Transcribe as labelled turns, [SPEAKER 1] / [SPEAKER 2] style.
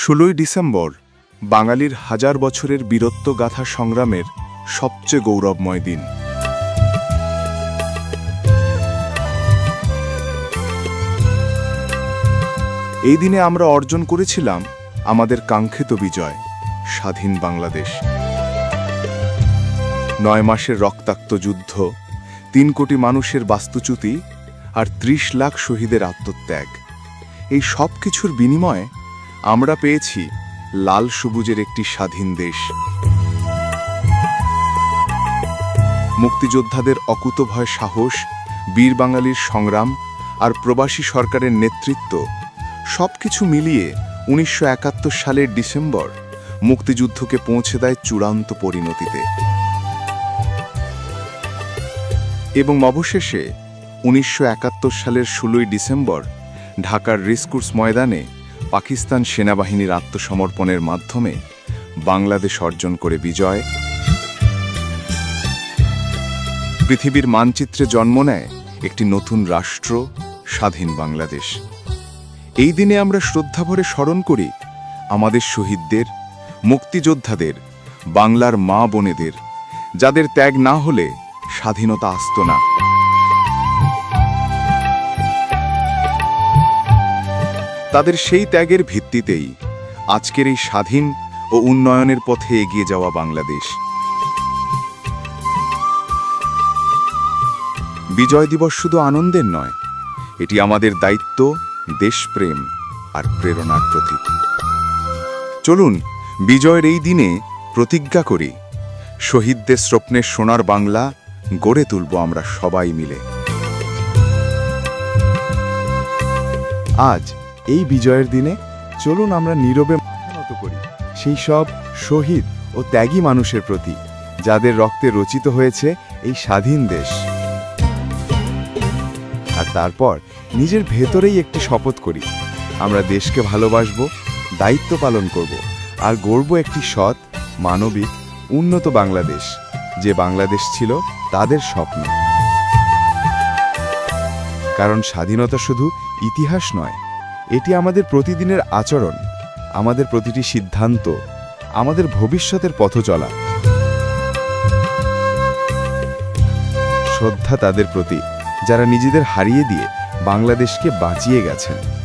[SPEAKER 1] ষোলোই ডিসেম্বর, বাঙালির হাজার বছরের বীরত্বগাথা সংগ্রামের সবচেয়ে গৌরবময় দিন। এই দিনে আমরা অর্জন করেছিলাম আমাদের কাঙ্ক্ষিত বিজয়, স্বাধীন বাংলাদেশ। নয় মাসের রক্তাক্ত যুদ্ধ, তিন কোটি মানুষের বাস্তুচ্যুতি আর ত্রিশ লাখ শহীদের আত্মত্যাগ। এই সব কিছুর বিনিময়ে আমরা পেয়েছি লাল সবুজের একটি স্বাধীন দেশ। মুক্তিযোদ্ধাদের অকুতভয় সাহস, বীর বাঙালির সংগ্রাম আর প্রবাসী সরকারের নেতৃত্ব সবকিছু মিলিয়ে উনিশশো একাত্তর সালের ডিসেম্বর মুক্তিযুদ্ধকে পৌঁছে দেয় চূড়ান্ত পরিণতিতে। এবং অবশেষে উনিশশো একাত্তর সালের ষোলোই ডিসেম্বর ঢাকার রেসকোর্স ময়দানে পাকিস্তান সেনাবাহিনীর আত্মসমর্পণের মাধ্যমে বাংলাদেশ অর্জন করে বিজয়। পৃথিবীর মানচিত্রে জন্ম নেয় একটি নতুন রাষ্ট্র, স্বাধীন বাংলাদেশ। এই দিনে আমরা শ্রদ্ধাভরে স্মরণ করি আমাদের শহীদদের, মুক্তিযোদ্ধাদের, বাংলার মা বোনেদের যাদের ত্যাগ না হলে স্বাধীনতা আসত না। তাদের সেই ত্যাগের ভিত্তিতেই আজকের এই স্বাধীন ও উন্নয়নের পথে এগিয়ে যাওয়া বাংলাদেশ। বিজয় দিবস শুধু আনন্দের নয়, এটি আমাদের দায়িত্ব, দেশপ্রেম আর প্রেরণার প্রতীক। চলুন বিজয়ের এই দিনে প্রতিজ্ঞা করি, শহীদদের স্বপ্নের সোনার বাংলা গড়ে তুলব আমরা সবাই মিলে।
[SPEAKER 2] আজ এই বিজয়ের দিনে চলুন আমরা নীরবে মাথা নত করি। সেই সব শহীদ ও ত্যাগী মানুষের প্রতি, যাদের রক্তে রচিত হয়েছে এই স্বাধীন দেশ। আর তারপর নিজের ভেতরেই একটি শপথ করি। আমরা দেশকে ভালোবাসব, দায়িত্ব পালন করব আর গড়ব একটি সৎ, মানবিক, উন্নত বাংলাদেশ। যে বাংলাদেশ ছিল তাদের স্বপ্ন। কারণ স্বাধীনতা শুধু ইতিহাস নয় এটি আমাদের প্রতিদিনের আচরণ, আমাদের প্রতিটি সিদ্ধান্ত, আমাদের ভবিষ্যতের পথ চলা। শ্রদ্ধা তাদের প্রতি, যারা নিজেদের হারিয়ে দিয়ে বাংলাদেশকে বাঁচিয়ে গেছেন।